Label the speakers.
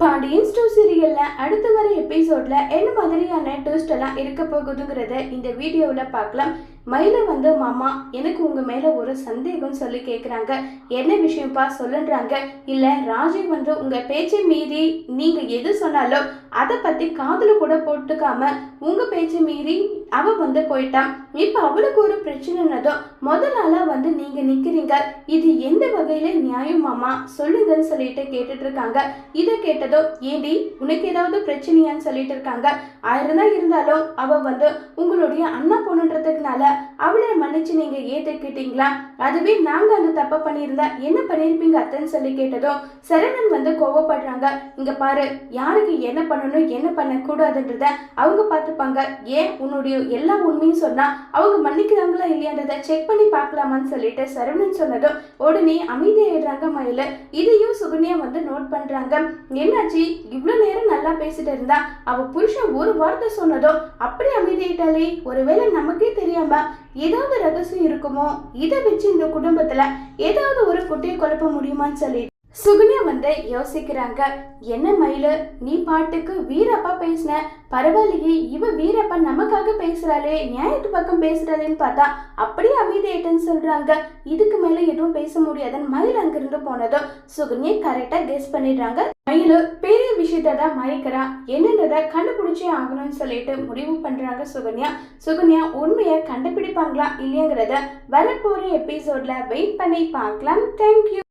Speaker 1: பாண்டியன் ஸ்டோ சீரியலில் அடுத்து வர எபிசோடில் என்ன மாதிரியான ட்விஸ்ட் எல்லாம் இருக்க போகுதுங்கிறத இந்த வீடியோவில் பார்க்கலாம். மயில வந்து மாமா எனக்கு உங்கள் மேலே ஒரு சந்தேகம் சொல்லி கேட்குறாங்க என்ன விஷயம்ப்பா சொல்லுன்றாங்க. இல்லை ராஜி வந்து உங்கள் பேச்சை மீறி நீங்கள் எது சொன்னாலும் அதை பற்றி காதில் கூட போட்டுக்காம உங்கள் பேச்சை மீறி அவள் வந்து போயிட்டான் இப்போ அவளுக்கு ஒரு பிரச்சனைனதும் முத வந்து நீங்கள் நிற்கிறீங்க இது எந்த வகையில் நியாயமாமா சொல்லுங்கன்னு சொல்லிட்டு கேட்டுட்டு இருக்காங்க. இதை கேட்டதோ ஏண்டி உனக்கு ஏதாவது பிரச்சனையான்னு சொல்லிட்டு இருக்காங்க. ஆயிரம் தான் இருந்தாலும் அவள் வந்து உங்களுடைய அண்ணா பொண்ணுன்றதுக்குனால அவளை மன்னிச்சு நீங்கள் ஏற்றுக்கிட்டீங்களா அதுவே நாங்கள் அந்த தப்பை பண்ணியிருந்தா என்ன பண்ணியிருப்பீங்க அத்தைன்னு சொல்லி கேட்டதும் சரவணன் வந்து கோவப்படுறாங்க. இங்கே பாரு யாருக்கு என்ன பண்ணணும் என்ன பண்ணக்கூடாதுன்றத அவங்க பார்த்துப்பாங்க. ஏன் உன்னுடைய எல்லா உண்மையும் சொன்னா அவங்க மன்னிக்கிறாங்களா இல்லையான்றதை செக் பண்ணி பார்க்கலாமான்னு சொல்லிட்டு சரவணன் சொன்னதும் உடனே அமைதியாயிடுறாங்க மயில. இதையும் சுகன்யா வந்து நோட் பண்றாங்க. என்னாச்சு? இவ்வளவு நேரம் நல்லா பேசிட்டு இருந்தா அவ புருஷன் ஒரு வார்த்தை சொன்னதும் அப்படி அமைதியாயிட்டாலே ஒருவேளை நமக்கே தெரியாம ஏதாவது ரகசியம் இருக்குமோ? இதை வச்சு இந்த குடும்பத்துல ஏதாவது ஒரு குட்டியை குழப்ப முடியுமான்னு சொல்லி சுகன்யா வந்து யோசிக்கிறாங்க என்ன மயிலு நீ பாட்டுக்கு வீரப்பா பேசின? பரவாயில்லையே இவ வீரப்பா நமக்காக பேசுறாளே நியாயத்து பக்கம் பேசுறாளேன்னு பார்த்தா அப்படியே அமைதியாயிட்டேன்னு சொல்றாங்க. இதுக்கு மேல எதுவும் பேச முடியாதுன்னு மயில் அங்கிருந்து போனதும் சுகன்யா கரெக்டா கெஸ் பண்ணிடுறாங்க. மயிலு பெரிய விஷயத்த தான் மறைக்கிறான் என்னன்றதை கண்டுபிடிச்சே ஆகணும்னு சொல்லிட்டு முடிவு பண்றாங்க சுகன்யா சுகன்யா உண்மையை கண்டுபிடிப்பாங்களா இல்லையாங்கிறத வரப்போற எபிசோட்ல வெயிட் பண்ணி பார்க்கலாம். தேங்க்யூ